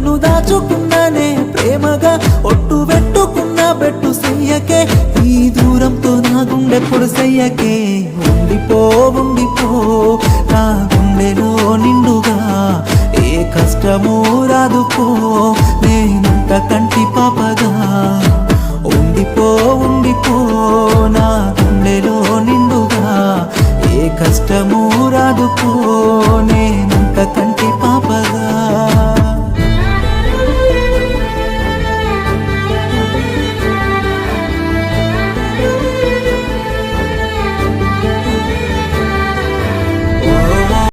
నన్ను దాచుకున్నానే ప్రేమగా ఒట్టు పెట్టుకున్నా పెట్టు సయ్యకే. ఈ దూరంతో నా గుండె పొడు సయ్యకే ఉండిపో ఉండిపో నా గుండెలో నిండుగా. ఏ కష్టమూ రాదుకో నేనంత కంటి పాపగా. ఉండిపో ఉండిపో నా గుండెలో నిండుగా. ఏ కష్టమూ రాదుకో